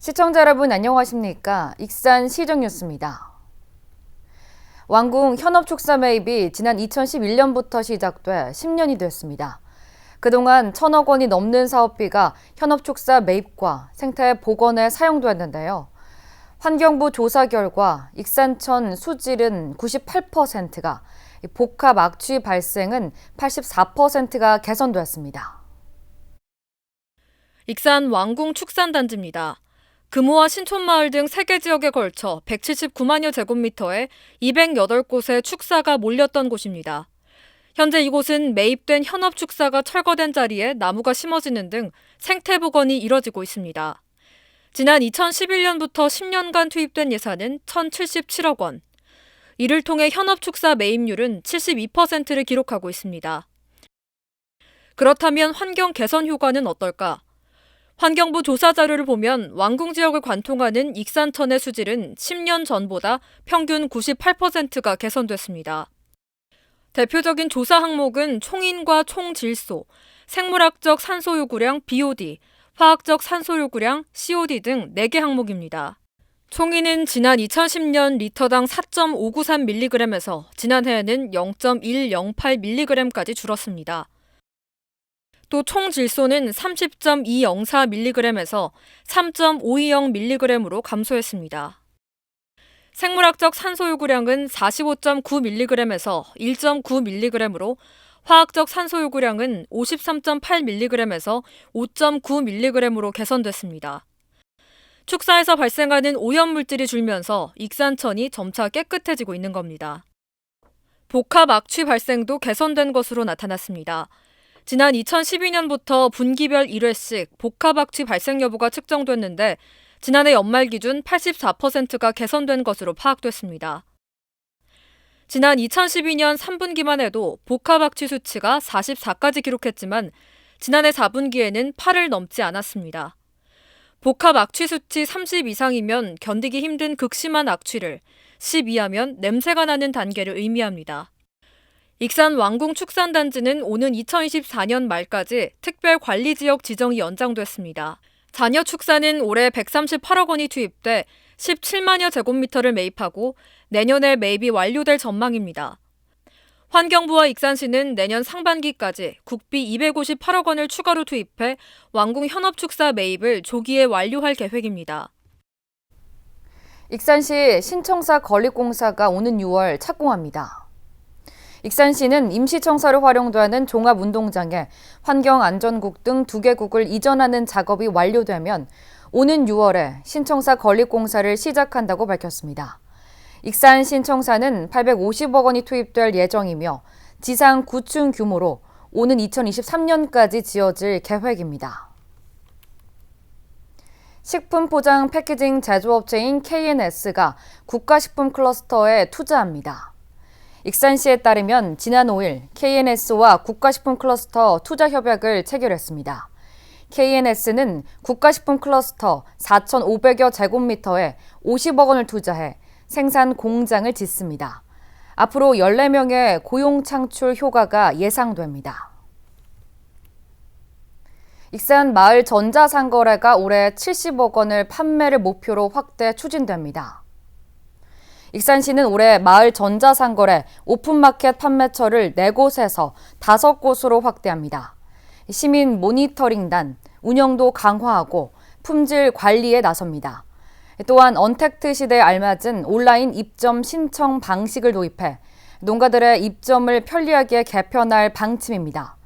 시청자 여러분 안녕하십니까? 익산 시정 뉴스입니다. 왕궁 현업 축사 매입이 지난 2011년부터 시작돼 10년이 됐습니다. 그동안 천억 원이 넘는 사업비가 현업 축사 매입과 생태 복원에 사용됐는데요. 환경부 조사 결과 익산천 수질은 98%가, 복합 악취 발생은 84%가 개선됐습니다. 익산 왕궁 축산단지입니다. 금호와 신촌마을 등 3개 지역에 걸쳐 179만여 제곱미터에 208곳의 축사가 몰렸던 곳입니다. 현재 이곳은 매입된 현업 축사가 철거된 자리에 나무가 심어지는 등 생태 복원이 이뤄지고 있습니다. 지난 2011년부터 10년간 투입된 예산은 1,077억 원. 이를 통해 현업 축사 매입률은 72%를 기록하고 있습니다. 그렇다면 환경 개선 효과는 어떨까? 환경부 조사 자료를 보면 왕궁 지역을 관통하는 익산천의 수질은 10년 전보다 평균 98%가 개선됐습니다. 대표적인 조사 항목은 총인과 총질소, 생물학적 산소 요구량 BOD, 화학적 산소 요구량 COD 등 4개 항목입니다. 총인은 지난 2010년 리터당 4.593mg에서 지난해에는 0.108mg까지 줄었습니다. 또 총 질소는 30.204mg에서 3.520mg으로 감소했습니다. 생물학적 산소 요구량은 45.9mg에서 1.9mg으로 화학적 산소 요구량은 53.8mg에서 5.9mg으로 개선됐습니다. 축사에서 발생하는 오염 물질이 줄면서 익산천이 점차 깨끗해지고 있는 겁니다. 복합 악취 발생도 개선된 것으로 나타났습니다. 지난 2012년부터 분기별 1회씩 복합악취 발생 여부가 측정됐는데 지난해 연말 기준 84%가 개선된 것으로 파악됐습니다. 지난 2012년 3분기만 해도 복합악취 수치가 44까지 기록했지만 지난해 4분기에는 8을 넘지 않았습니다. 복합 악취 수치 30 이상이면 견디기 힘든 극심한 악취를, 10 이하면 냄새가 나는 단계를 의미합니다. 익산 왕궁 축산단지는 오는 2024년 말까지 특별 관리 지역 지정이 연장됐습니다. 잔여 축사는 올해 138억 원이 투입돼 17만여 제곱미터를 매입하고 내년에 매입이 완료될 전망입니다. 환경부와 익산시는 내년 상반기까지 국비 258억 원을 추가로 투입해 왕궁 현업축사 매입을 조기에 완료할 계획입니다. 익산시 신청사 건립공사가 오는 6월 착공합니다. 익산시는 임시청사로 활용되는 종합운동장에 환경안전국 등 두 개국을 이전하는 작업이 완료되면 오는 6월에 신청사 건립공사를 시작한다고 밝혔습니다. 익산 신청사는 850억 원이 투입될 예정이며 지상 9층 규모로 오는 2023년까지 지어질 계획입니다. 식품 포장 패키징 제조업체인 KNS가 국가식품 클러스터에 투자합니다. 익산시에 따르면 지난 5일 KNS와 국가식품 클러스터 투자 협약을 체결했습니다. KNS는 국가식품 클러스터 4,500여 제곱미터에 50억 원을 투자해 생산 공장을 짓습니다. 앞으로 14명의 고용 창출 효과가 예상됩니다. 익산 마을 전자상거래가 올해 70억 원을 판매를 목표로 확대 추진됩니다. 익산시는 올해 마을 전자상거래 오픈마켓 판매처를 4곳에서 5곳으로 확대합니다. 시민 모니터링단, 운영도 강화하고 품질 관리에 나섭니다. 또한 언택트 시대에 알맞은 온라인 입점 신청 방식을 도입해 농가들의 입점을 편리하게 개편할 방침입니다.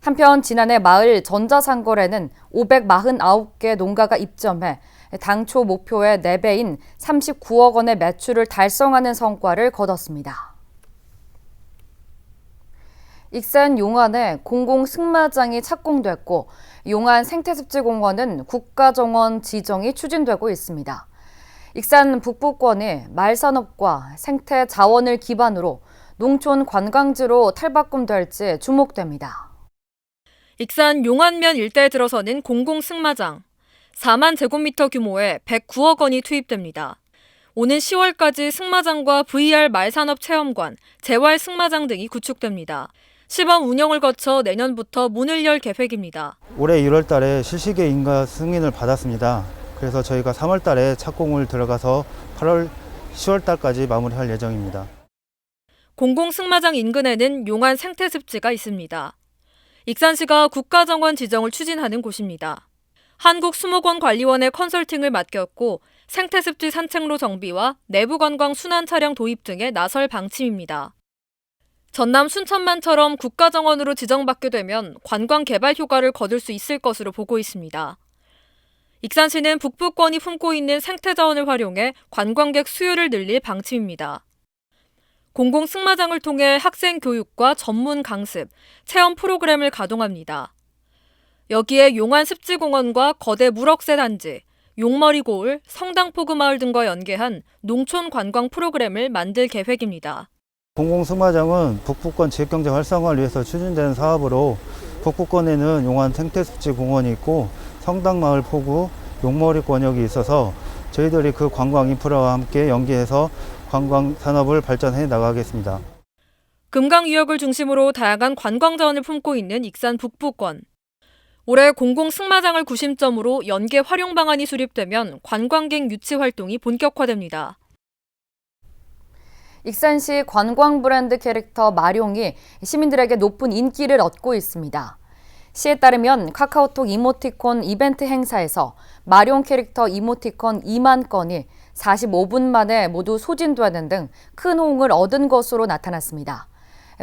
한편 지난해 마을 전자상거래는 549개 농가가 입점해 당초 목표의 4배인 39억 원의 매출을 달성하는 성과를 거뒀습니다. 익산 용안에 공공 승마장이 착공됐고 용안 생태습지공원은 국가정원 지정이 추진되고 있습니다. 익산 북부권이 말산업과 생태 자원을 기반으로 농촌 관광지로 탈바꿈될지 주목됩니다. 익산 용안면 일대에 들어서는 공공 승마장, 4만 제곱미터 규모의 109억 원이 투입됩니다. 오는 10월까지 승마장과 VR 말산업 체험관, 재활 승마장 등이 구축됩니다. 시범 운영을 거쳐 내년부터 문을 열 계획입니다. 올해 1월 달에 실시계 인가 승인을 받았습니다. 그래서 저희가 3월 달에 착공을 들어가서 8월, 10월 달까지 마무리할 예정입니다. 공공 승마장 인근에는 용안 생태습지가 있습니다. 익산시가 국가정원 지정을 추진하는 곳입니다. 한국수목원관리원의 컨설팅을 맡겼고 생태습지 산책로 정비와 내부관광 순환 차량 도입 등에 나설 방침입니다. 전남 순천만처럼 국가정원으로 지정받게 되면 관광 개발 효과를 거둘 수 있을 것으로 보고 있습니다. 익산시는 북부권이 품고 있는 생태자원을 활용해 관광객 수요를 늘릴 방침입니다. 공공 승마장을 통해 학생 교육과 전문 강습, 체험 프로그램을 가동합니다. 여기에 용안 습지공원과 거대 물억새 단지, 용머리 고을, 성당포구 마을 등과 연계한 농촌 관광 프로그램을 만들 계획입니다. 공공승마장은 북부권 지역경제 활성화를 위해서 추진되는 사업으로 북부권에는 용안 생태습지 공원이 있고 성당마을 포구, 용머리 권역이 있어서 저희들이 그 관광 인프라와 함께 연계해서 관광 산업을 발전해 나가겠습니다. 금강 유역을 중심으로 다양한 관광 자원을 품고 있는 익산 북부권. 올해 공공 승마장을 구심점으로 연계 활용 방안이 수립되면 관광객 유치 활동이 본격화됩니다. 익산시 관광 브랜드 캐릭터 마룡이 시민들에게 높은 인기를 얻고 있습니다. 시에 따르면 카카오톡 이모티콘 이벤트 행사에서 마룡 캐릭터 이모티콘 2만 건이 45분 만에 모두 소진되는 등 큰 호응을 얻은 것으로 나타났습니다.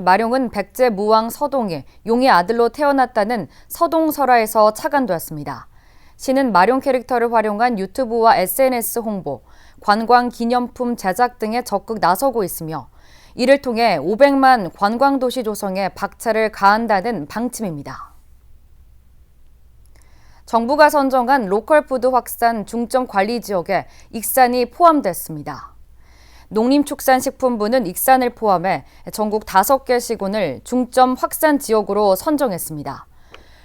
마룡은 백제 무왕 서동이 용의 아들로 태어났다는 서동설화에서 착안되었습니다. 시는 마룡 캐릭터를 활용한 유튜브와 SNS 홍보, 관광 기념품 제작 등에 적극 나서고 있으며 이를 통해 500만 관광도시 조성에 박차를 가한다는 방침입니다. 정부가 선정한 로컬 푸드 확산 중점 관리 지역에 익산이 포함됐습니다. 농림축산식품부는 익산을 포함해 전국 5개 시군을 중점 확산 지역으로 선정했습니다.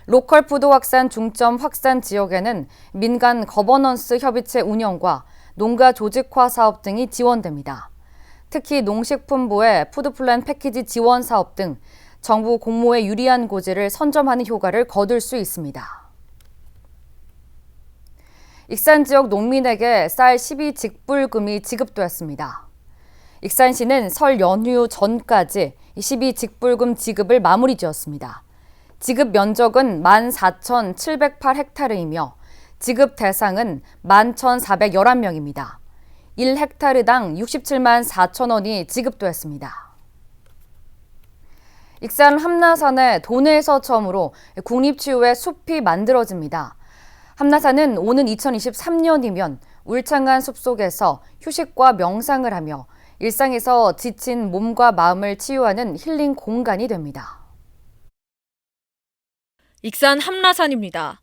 로컬 푸드 확산 중점 확산 지역에는 민간 거버넌스 협의체 운영과 농가 조직화 사업 등이 지원됩니다. 특히 농식품부의 푸드플랜 패키지 지원 사업 등 정부 공모에 유리한 고지를 선점하는 효과를 거둘 수 있습니다. 익산 지역 농민에게 쌀 12직불금이 지급되었습니다. 익산시는 설 연휴 전까지 12 직불금 지급을 마무리 지었습니다. 지급 면적은 14,708헥타르이며 지급 대상은 11,411명입니다. 1헥타르당 67만 4천 원이 지급됐습니다. 익산 함나산의 도내에서 처음으로 국립치유의 숲이 만들어집니다. 함나산은 오는 2023년이면 울창한 숲속에서 휴식과 명상을 하며 일상에서 지친 몸과 마음을 치유하는 힐링 공간이 됩니다. 익산 함라산입니다.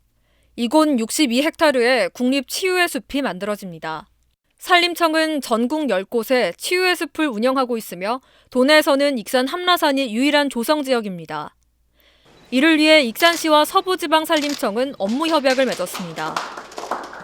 이곳 62헥타르의 국립치유의 숲이 만들어집니다. 산림청은 전국 10곳에 치유의 숲을 운영하고 있으며 도내에서는 익산 함라산이 유일한 조성 지역입니다. 이를 위해 익산시와 서부지방산림청은 업무 협약을 맺었습니다.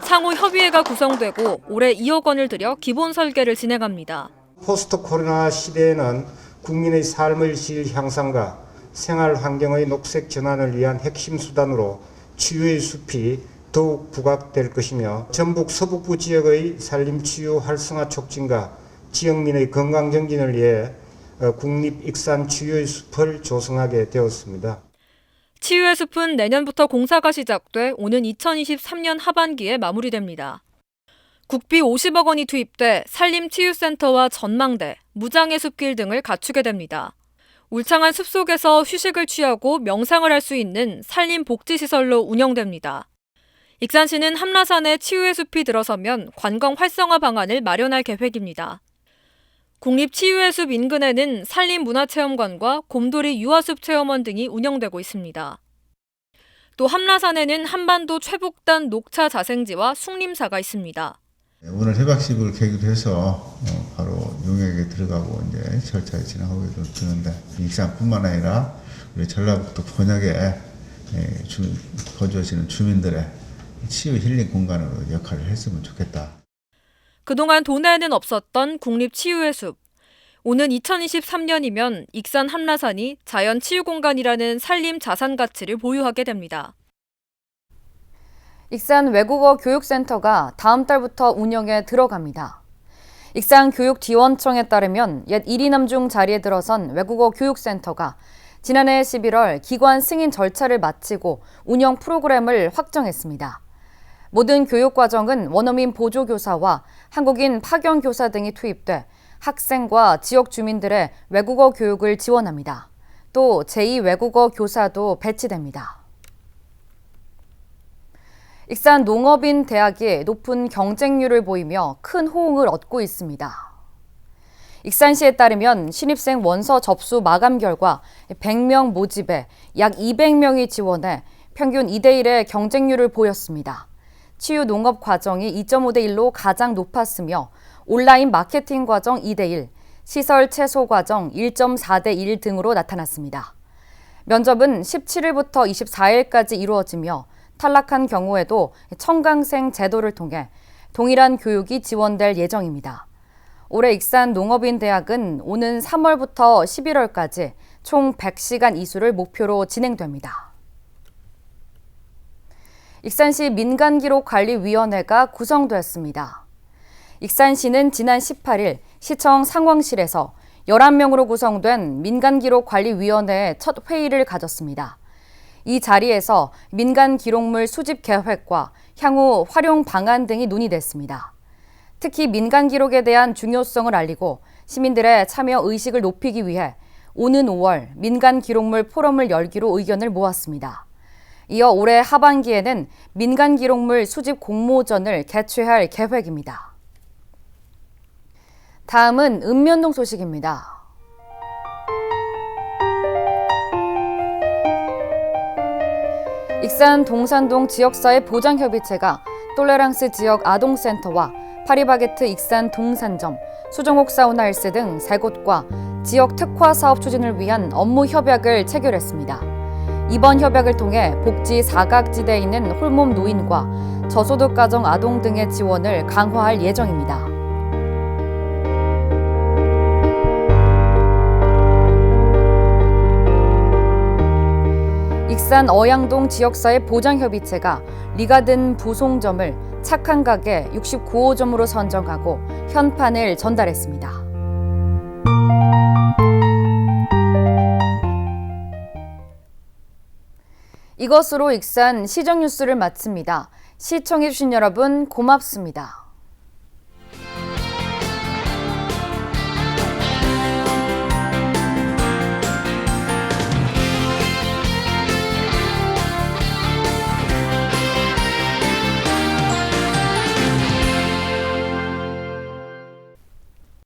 상호 협의회가 구성되고 올해 2억 원을 들여 기본 설계를 진행합니다. 포스트 코로나 시대에는 국민의 삶의 질 향상과 생활 환경의 녹색 전환을 위한 핵심 수단으로 치유의 숲이 더욱 부각될 것이며 전북 서북부 지역의 산림 치유 활성화 촉진과 지역민의 건강 정진을 위해 어, 국립 익산 치유의 숲을 조성하게 되었습니다. 치유의 숲은 내년부터 공사가 시작돼 오는 2023년 하반기에 마무리됩니다. 국비 50억 원이 투입돼 산림치유센터와 전망대, 무장의 숲길 등을 갖추게 됩니다. 울창한 숲속에서 휴식을 취하고 명상을 할 수 있는 산림복지시설로 운영됩니다. 익산시는 함라산에 치유의 숲이 들어서면 관광 활성화 방안을 마련할 계획입니다. 국립치유의 숲 인근에는 산림문화체험관과 곰돌이 유아숲 체험원 등이 운영되고 있습니다. 또 함라산에는 한반도 최북단 녹차 자생지와 숭림사가 있습니다. 네, 오늘 해박식을 계기로 해서 어, 바로 용역에 들어가고 이제 절차를 진행하고 되는데 익산뿐만 아니라 우리 전라북도 번역에 예, 주, 거주하시는 주민들의 치유 힐링 공간으로 역할을 했으면 좋겠다. 그동안 도내에는 없었던 국립치유의 숲. 오는 2023년이면 익산 함라산이 자연치유공간이라는 산림 자산 가치를 보유하게 됩니다. 익산 외국어 교육센터가 다음 달부터 운영에 들어갑니다. 익산 교육지원청에 따르면 옛 1위 남중 자리에 들어선 외국어 교육센터가 지난해 11월 기관 승인 절차를 마치고 운영 프로그램을 확정했습니다. 모든 교육 과정은 원어민 보조교사와 한국인 파견교사 등이 투입돼 학생과 지역 주민들의 외국어 교육을 지원합니다. 또 제2 외국어 교사도 배치됩니다. 익산 농업인 대학이 높은 경쟁률을 보이며 큰 호응을 얻고 있습니다. 익산시에 따르면 신입생 원서 접수 마감 결과 100명 모집에 약 200명이 지원해 평균 2대1의 경쟁률을 보였습니다. 치유 농업 과정이 2.5대 1로 가장 높았으며 온라인 마케팅 과정 2대 1, 시설 채소 과정 1.4대 1 등으로 나타났습니다. 면접은 17일부터 24일까지 이루어지며 탈락한 경우에도 청강생 제도를 통해 동일한 교육이 지원될 예정입니다. 올해 익산 농업인 대학은 오는 3월부터 11월까지 총 100시간 이수를 목표로 진행됩니다. 익산시 민간기록관리위원회가 구성됐습니다. 익산시는 지난 18일 시청 상황실에서 11명으로 구성된 민간기록관리위원회의 첫 회의를 가졌습니다. 이 자리에서 민간 기록물 수집 계획과 향후 활용 방안 등이 논의됐습니다. 특히 민간 기록에 대한 중요성을 알리고 시민들의 참여 의식을 높이기 위해 오는 5월 민간 기록물 포럼을 열기로 의견을 모았습니다. 이어 올해 하반기에는 민간 기록물 수집 공모전을 개최할 계획입니다. 다음은 읍면동 소식입니다. 익산 동산동 지역사회 보장협의체가 똘레랑스 지역 아동센터와 파리바게트 익산 동산점, 수정옥 사우나 일세 등세 곳과 지역 특화 사업 추진을 위한 업무 협약을 체결했습니다. 이번 협약을 통해 복지 사각지대에 있는 홀몸 노인과 저소득 가정 아동 등의 지원을 강화할 예정입니다. 익산 어양동 지역사회 보장협의체가 리가든 부송점을 착한 가게 69호점으로 선정하고 현판을 전달했습니다. 이것으로 익산 시정 뉴스를 마칩니다. 시청해주신 여러분 고맙습니다.